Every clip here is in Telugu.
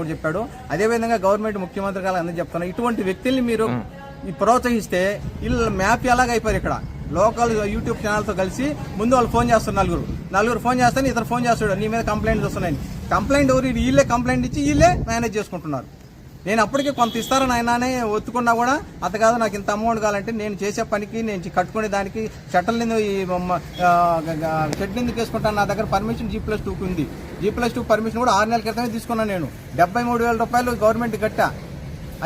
కూడా చెప్పాడు. అదే విధంగా గవర్నమెంట్ ముఖ్యమంత్రి గారు అందరూ చెప్తున్నారు. ఇటువంటి వ్యక్తుల్ని మీరు ప్రోత్సహిస్తే వీళ్ళు మ్యాప్ ఎలాగ అయిపోయారు ఇక్కడ? లోకల్ యూట్యూబ్ ఛానల్తో కలిసి ముందు వాళ్ళు ఫోన్ చేస్తారు నలుగురు. నలుగురు ఫోన్ చేస్తే ఇతను ఫోన్ చేస్తాడు. నీ మీద కంప్లైంట్స్ వస్తున్నాయి కంప్లైంట్ ఎవరు? వీళ్ళే కంప్లైంట్ ఇచ్చి వీళ్ళే మేనేజ్ చేసుకుంటున్నారు. నేను అప్పటికే కొంత ఇస్తారని ఆయననే ఒత్తుకున్నా కూడా అత కాదు నాకు ఇంత అమౌంట్ కావాలంటే నేను చేసే పనికి నేను కట్టుకునే దానికి షట్టల్ నిందు ఈ షెడ్ నిందుకు వేసుకుంటాను నా దగ్గర పర్మిషన్ జీ ప్లస్ టూకి ఉంది. జీ ప్లస్ టూ పర్మిషన్ కూడా ఆరు నెలల క్రితమే తీసుకున్నాను నేను. డెబ్బై మూడు వేల రూపాయలు గవర్నమెంట్ కట్టా.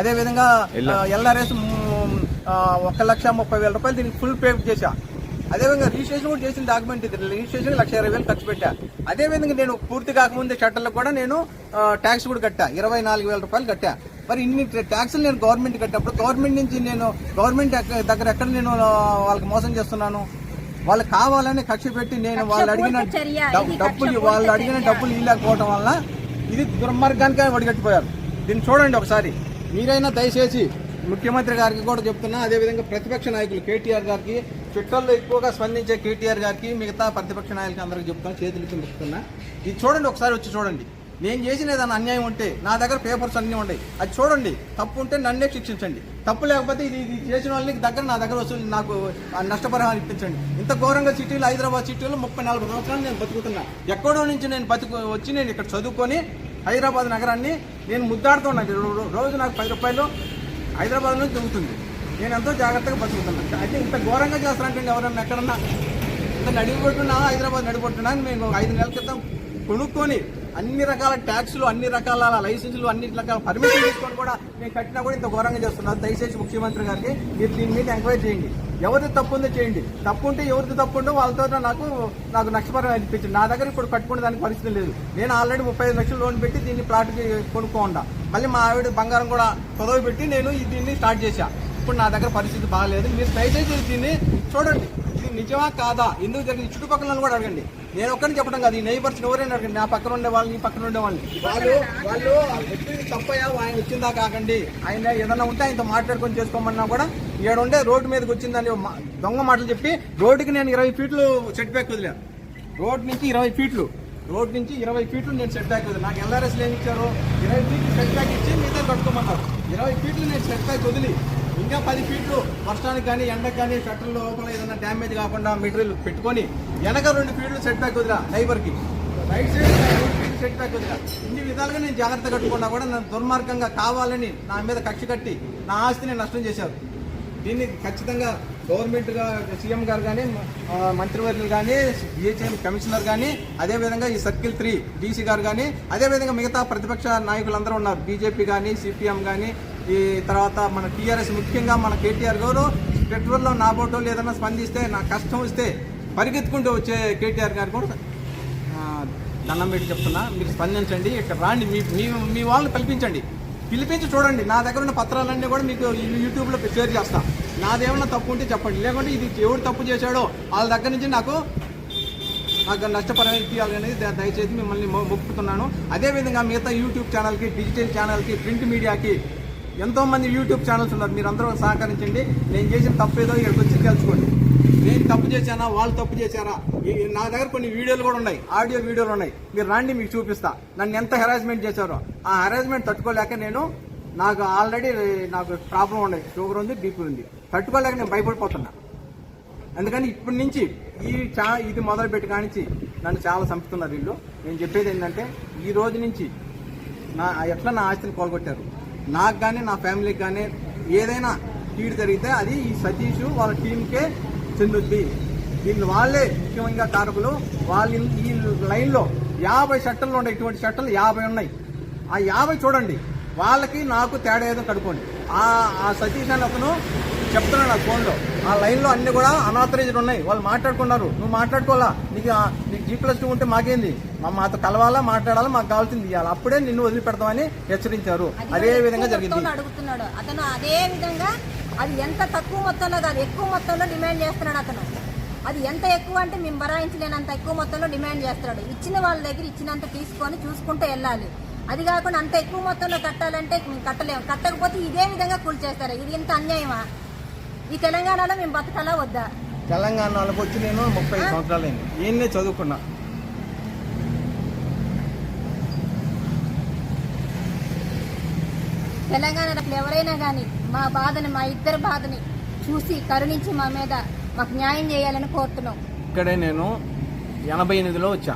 అదే విధంగా ఎల్ఆర్ఎస్ ఒక లక్ష ముప్పై వేల రూపాయలు దీనికి ఫుల్ పే చేశా. అదేవిధంగా రిజిస్ట్రేషన్ కూడా చేసిన డాక్యుమెంట్ ఇది. రిజిస్ట్రేషన్ లక్ష ఇరవై వేలు ఖర్చు పెట్టా. అదే విధంగా నేను పూర్తి కాకముందే షట్టర్లకు కూడా నేను ట్యాక్స్ కూడా కట్టా. ఇరవై నాలుగు వేల రూపాయలు కట్టా. మరి ఇన్ని ట్యాక్స్లు నేను గవర్నమెంట్ కట్టినప్పుడు గవర్నమెంట్ నుంచి నేను గవర్నమెంట్ దగ్గర ఎక్కడ నేను వాళ్ళకి మోసం చేస్తున్నాను? వాళ్ళకి కావాలని కక్ష పెట్టి నేను వాళ్ళు అడిగిన డబ్బులు వాళ్ళు అడిగిన. డబ్బులు ఇవ్వలేకపోవడం వల్ల ఇది దుర్మార్గానికి వడిగట్టిపోయారు. దీన్ని చూడండి ఒకసారి. మీరైనా దయచేసి ముఖ్యమంత్రి గారికి కూడా చెప్తున్నా అదేవిధంగా ప్రతిపక్ష నాయకులు కేటీఆర్ గారికి ట్విట్టర్లో ఎక్కువగా స్పందించే కేటీఆర్ గారికి మిగతా ప్రతిపక్ష నాయకులకి అందరికి చెప్తున్నా చేతులకి చెప్తున్నా. ఇది చూడండి ఒకసారి వచ్చి చూడండి. నేను చేసిన ఏదైనా అన్యాయం ఉంటే నా దగ్గర పేపర్స్ అన్నీ ఉన్నాయి అది చూడండి తప్పు ఉంటే నన్నే శిక్షించండి. తప్పు లేకపోతే ఇది ఇది చేసిన వాళ్ళకి దగ్గర నా దగ్గర వసూలు నాకు ఆ నష్టపరిహారం ఇప్పించండి. ఇంత ఘోరంగా సిటీలో హైదరాబాద్ సిటీలో ముప్పై నలభై సంవత్సరాలు నేను బతుకుతున్నా. ఎక్కడో నుంచి నేను బతుకు వచ్చి నేను ఇక్కడ చదువుకొని హైదరాబాద్ నగరాన్ని నేను ముద్దాడుతున్నాను రోజు నాకు పది రూపాయలు హైదరాబాద్ నుంచి దొరుకుతుంది. నేను ఎంతో జాగ్రత్తగా బతుకుతున్నాను అయితే ఇంత ఘోరంగా చేస్తానంటే ఎవరన్నా ఎక్కడన్నా? ఇంత నడిగిపోతున్నా హైదరాబాద్ నడిపోతున్నా మేము ఐదు నెలల క్రితం కొనుక్కొని అన్ని రకాల ట్యాక్సులు అన్ని రకాల లైసెన్సులు అన్ని రకాల పర్మిషన్ తీసుకొని కూడా నేను కట్టినా కూడా ఇంత ఘోరంగా చేస్తున్నారు. దయచేసి ముఖ్యమంత్రి గారికి మీరు దీని మీద ఎంక్వైరీ చేయండి. ఎవరిది తప్పు ఉందో చేయండి. తప్పు ఉంటే ఎవరిది తప్పు ఉందో వాళ్ళతో నాకు నాకు నష్టపరం అనిపించింది నా దగ్గర ఇప్పుడు కట్టుకునే దానికి పరిస్థితి లేదు. నేను ఆల్రెడీ ముప్పై ఐదు లక్షలు లోన్ పెట్టి దీన్ని ప్లాట్కి కొనుక్కోండా మళ్ళీ మా ఆవిడ బంగారం కూడా చదవ పెట్టి నేను దీన్ని స్టార్ట్ చేశా. ఇప్పుడు నా దగ్గర పరిస్థితి బాగాలేదు మీరు దయచేసి దీన్ని చూడండి. నిజమా కాదా? ఎందుకు జరిగింది? చుట్టుపక్కల కూడా అడగండి. నేను ఒక్కరిని చెప్పడం కాదు ఈ నైబర్స్ ఎవరైనా అడగండి. నా పక్కన ఉండే వాళ్ళని ఈ పక్కన ఉండే వాళ్ళని. వాళ్ళు వాళ్ళు ఎప్పుడు తప్పయా ఆయన వచ్చిందా కాకండి? ఆయన ఏదన్నా ఉంటే ఆయనతో మాట్లాడుకొని చేసుకోమన్నా కూడా ఏడుండే రోడ్డు మీదకి వచ్చిందని దొంగ మాటలు చెప్పి రోడ్డుకి నేను ఇరవై ఫీట్లు సెట్ బ్యాక్ వదిలాను రోడ్ నుంచి ఇరవై ఫీట్లు. రోడ్ నుంచి ఇరవై ఫీట్లు నేను సెట్ బ్యాక్ వదిలి. నాకు ఎల్ఆర్ఎస్ ఏమి ఇచ్చారు? ఇరవై ఫీట్లు సెట్ బ్యాక్ ఇచ్చి మిగతా కట్టుకోమన్నారు. ఇరవై ఫీట్లు నేను సెట్ బ్యాక్ వదిలి ఇంకా పది ఫీట్లు వర్షానికి కానీ ఎండకు కానీ షట్టర్ లోపల ఏదైనా డ్యామేజ్ కాకుండా మెటీరియల్ పెట్టుకొని వెనక రెండు ఫీట్లు సెట్ బ్యాక్ వదిలా నైబర్కి. రైట్ సైడ్ రెండు ఫీట్లు సెట్ బ్యాక్ వదిలా. ఇన్ని విధాలుగా నేను జాగ్రత్త కట్టుకున్నా కూడా నన్ను దుర్మార్గంగా కావాలని నా మీద కక్ష కట్టి నా ఆస్తిని నష్టం చేశారు. దీన్ని ఖచ్చితంగా గవర్నమెంట్గా సీఎం గారు కానీ మంత్రివర్యులు కానీ జిహెచ్ఎం కమిషనర్ కానీ అదేవిధంగా ఈ సర్కిల్ త్రీ డీసీ గారు కానీ అదేవిధంగా మిగతా ప్రతిపక్ష నాయకులందరూ ఉన్నారు. బీజేపీ కానీ సిపిఎం కానీ ఈ తర్వాత మన టీఆర్ఎస్ ముఖ్యంగా మన కేటీఆర్ గారు పెట్రోల్లో నా బోటోలు ఏదైనా స్పందిస్తే నా కష్టం వస్తే పరిగెత్తుకుంటూ వచ్చే కేటీఆర్ గారు కూడా దండం పెట్టి చెప్తున్నా. మీరు స్పందించండి ఇక్కడ రాండి. మీ మీ మీ వాళ్ళని పిలిపించండి. పిలిపించి చూడండి. నా దగ్గర ఉన్న పత్రాలన్నీ కూడా మీకు యూట్యూబ్లో షేర్ చేస్తా. నాదేమన్నా తప్పు ఉంటే చెప్పండి. లేకుంటే ఇది ఎవరు తప్పు చేశాడో వాళ్ళ దగ్గర నుంచి నాకు నాకు నష్టపరిహారం ఇవ్వాలనేది దయచేసి మిమ్మల్ని మొక్కుతున్నాను. అదేవిధంగా మిగతా యూట్యూబ్ ఛానల్కి డిజిటల్ ఛానల్కి ప్రింట్ మీడియాకి ఎంతో మంది యూట్యూబ్ ఛానల్స్ ఉన్నారు. మీరు అందరూ సహకరించండి. నేను చేసిన తప్పు ఏదో ఇక్కడికి వచ్చి తెలుసుకోండి. నేను తప్పు చేశానా? వాళ్ళు తప్పు చేశారా? నా దగ్గర కొన్ని వీడియోలు కూడా ఉన్నాయి. ఆడియో వీడియోలు ఉన్నాయి. మీరు రాండి మీకు చూపిస్తా. నన్ను ఎంత హెరాస్మెంట్ చేశారో. ఆ హెరాస్మెంట్ తట్టుకోలేక నేను నాకు ఆల్రెడీ నాకు ప్రాబ్లం ఉన్నాయి షుగర్ ఉంది బీపీ ఉంది. తట్టుకోలేక నేను భయపడిపోతున్నా. అందుకని ఇప్పటి నుంచి ఈ చా ఇది మొదలుపెట్టి కానించి నన్ను చాలా చంపుతున్నారు వీళ్ళు. నేను చెప్పేది ఏంటంటే ఈ రోజు నుంచి నా ఎట్లా నా ఆస్తిని కోల్గొట్టారు? నాకు కానీ నా ఫ్యామిలీకి కానీ ఏదైనా కీడు జరిగితే అది ఈ సతీష్ వాళ్ళ టీంకే చెందుద్ది. దీన్ని వాళ్ళే ముఖ్యంగా కారకులు వాళ్ళ ఈ లైన్లో యాభై షట్టలు ఉన్నాయి. ఇటువంటి షట్టలు యాభై ఉన్నాయి. ఆ యాభై చూడండి. వాళ్ళకి నాకు తేడా ఏదో కడుకోండి ఆ ఆ సతీష్ అని అతను చెప్తున్నాడు ఆ ఫోన్లో. ఆ లైన్లో అన్ని కూడా అనాథరైజ్డ్ ఉన్నాయి. వాళ్ళు మాట్లాడుకున్నారు. నువ్వు మాట్లాడుకోవాలా? నీకు జీ ప్లస్ టూ ఉంటే మాకేంది? మా మాతో కలవాలా మాట్లాడాలా మాకు కావాల్సింది ఇవ్వాలి అప్పుడే నిన్ను వదిలిపెడతామని హెచ్చరించారు. అది విధంగా జరిగింది. అడుగుతున్నాడు. అతను అదే విధంగా అది ఎంత తక్కువ మొత్తంలో కాదు ఎక్కువ మొత్తంలో డిమాండ్ చేస్తున్నాడు అతను. అది ఎంత ఎక్కువ అంటే మేము భరాయించలేనంత ఎక్కువ మొత్తంలో డిమాండ్ చేస్తున్నాడు. ఇచ్చిన వాళ్ళ దగ్గర ఇచ్చినంత తీసుకొని చూసుకుంటూ వెళ్ళాలి. అది కాకుండా అంత ఎక్కువ మొత్తంలో కట్టాలంటే మేము కట్టలేము. కట్టకపోతే ఇదే విధంగా కూల్చేస్తారు ఇది ఇంత అన్యాయమా? ఈ తెలంగాణలో మేము బతకాలా వద్దా? తెలంగాణలోకి వచ్చి నేను ముప్పై సంవత్సరాలు అయింది ఈయన్నే చదువుకున్నా. తెలంగాణ ఎవరైనా కానీ మా బాధని మా ఇద్దరి బాధని చూసి కరుణించి మా మీద మాకు న్యాయం చేయాలని కోరుతున్నాం. ఇక్కడే నేను ఎనభై ఎనిమిదిలో వచ్చా.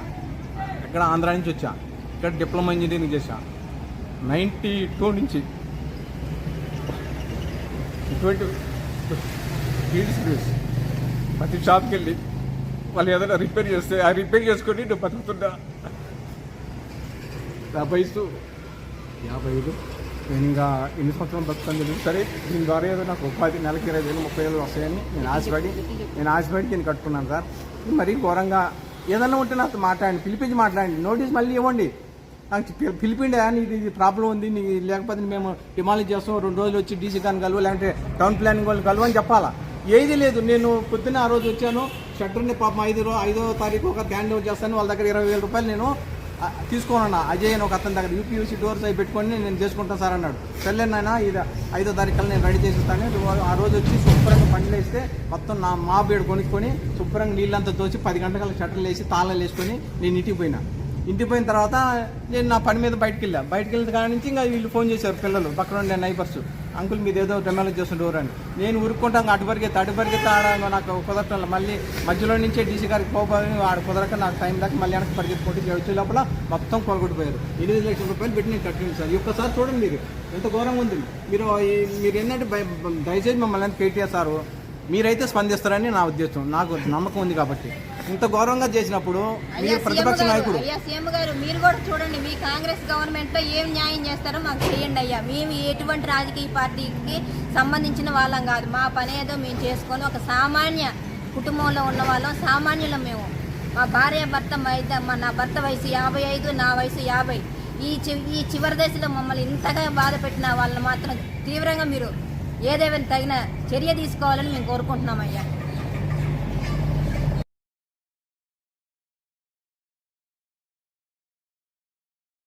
ఇక్కడ ఆంధ్ర నుంచి వచ్చా. ఇక్కడ డిప్లొమా ఇంజనీరింగ్ చేశా. నైంటీ టూ నుంచి. ఇటువంటి ఫీల్డ్ సర్వీస్ ప్రతి షాప్కి వెళ్ళి వాళ్ళు ఏదైనా రిపేర్ చేస్తే ఆ రిపేర్ చేసుకొని నువ్వు బతుకుతున్నా. నా వయసు యాభై ఐదు నేను ఇంకా ఎన్ని సంవత్సరాలు బతుకుతాను సరే దీని ద్వారా ఏదో నాకు ఉపాధి నెలకి ఇరవై వేలు ముప్పై వేలు వస్తాయని నేను ఆశపడి నేను ఆశపడి నేను కట్టుకున్నాను సార్. మరీ ఘోరంగా ఏదన్నా ఉంటే నాతో మాట్లాడండి పిలిపించి మాట్లాడండి. నోటీస్ మళ్ళీ ఇవ్వండి. నాకు పి- పిలిపిండే? నీకు ఇది ప్రాబ్లం ఉంది నీకు లేకపోతే మేము డిమాలిజ్ చేస్తాం రెండు రోజులు వచ్చి డీసీ కానీ కలువ లేదంటే టౌన్ ప్లానింగ్ వాళ్ళు కలువు అని చెప్పాలా? ఏది లేదు. నేను పొద్దున్న ఆ రోజు వచ్చాను. షట్టర్ని పాపం ఐదు ఐదో తారీఖు ఒక హ్యాండ్ ఓవర్ చేస్తాను. వాళ్ళ దగ్గర ఇరవై వేల రూపాయలు నేను తీసుకోనన్నా. అజయ్ అని ఒక అతని దగ్గర యూపీయూసీ డోర్స్ అవి పెట్టుకొని నేను చేసుకుంటాను సార్ అన్నాడు. సర్లే నాయన ఇది ఐదో తారీఖు నేను రెడీ చేసిస్తాను ఆ రోజు వచ్చి శుభ్రంగా పండ్లు వేస్తే మొత్తం నా మా బేడు కొనుక్కొని శుభ్రంగా నీళ్ళంతా తోచి పది గంటల షట్టర్లు వేసి తాళాలు వేసుకొని నేను ఇంటికి పోయినా. ఇంటికి పోయిన తర్వాత నేను నా పని మీద బయటకు వెళ్ళా. బయటకు వెళ్ళిన కాడ నుంచి ఇంకా వీళ్ళు ఫోన్ చేశారు పిల్లలు పక్కన ఉండే నైబర్స్. అంకుల్ మీద ఏదో డెమాలజ్ చేస్తుండే అని. నేను ఊరుకుంటాం అటు పరిగెత్తి అటు పరిగెత్తి నాకు కుదరటం మళ్ళీ మధ్యలో నుంచే డీసీ గారికి పోబోయి ఆడ కుదరక నాకు టైం దాకా మళ్ళీ వెనక్కి పరిగెత్తుకుంటే వచ్చే లోపల మొత్తం కొలగొట్టిపోయారు ఎనిమిది లక్షల రూపాయలు పెట్టి నేను కట్టింది సార్. ఈ ఒక్కసారి చూడండి మీరు ఎంత ఘోరంగా ఉంది. మీరు మీరు ఏంటంటే దయచేసి మమ్మల్ని కేటీఆర్ సారు మీరైతే స్పందిస్తారని నా ఉద్దేశం నాకు నమ్మకం ఉంది కాబట్టి. ఇంత ఘోరంగా చేసినప్పుడు మీరు ప్రతిపక్ష గారు నాయకుడు. అయ్యా సీఎం గారు మీరు కూడా చూడండి మీ కాంగ్రెస్ గవర్నమెంట్లో ఏం న్యాయం చేస్తారో మాకు చేయండి అయ్యా. మేము ఎటువంటి రాజకీయ పార్టీకి సంబంధించిన వాళ్ళం కాదు. మా పని ఏదో మేము చేసుకొని ఒక సామాన్య కుటుంబంలో ఉన్న వాళ్ళం సామాన్యులం మేము. మా భార్య భర్త మా నా భర్త వయసు యాభై ఐదు నా వయసు యాభై. ఈ ఈ చివరి దశలో మమ్మల్ని ఇంతగా బాధ పెట్టిన వాళ్ళని మాత్రం తీవ్రంగా మీరు ఏదేమైనా తగిన చర్య తీసుకోవాలని మేము కోరుకుంటున్నామయ్యా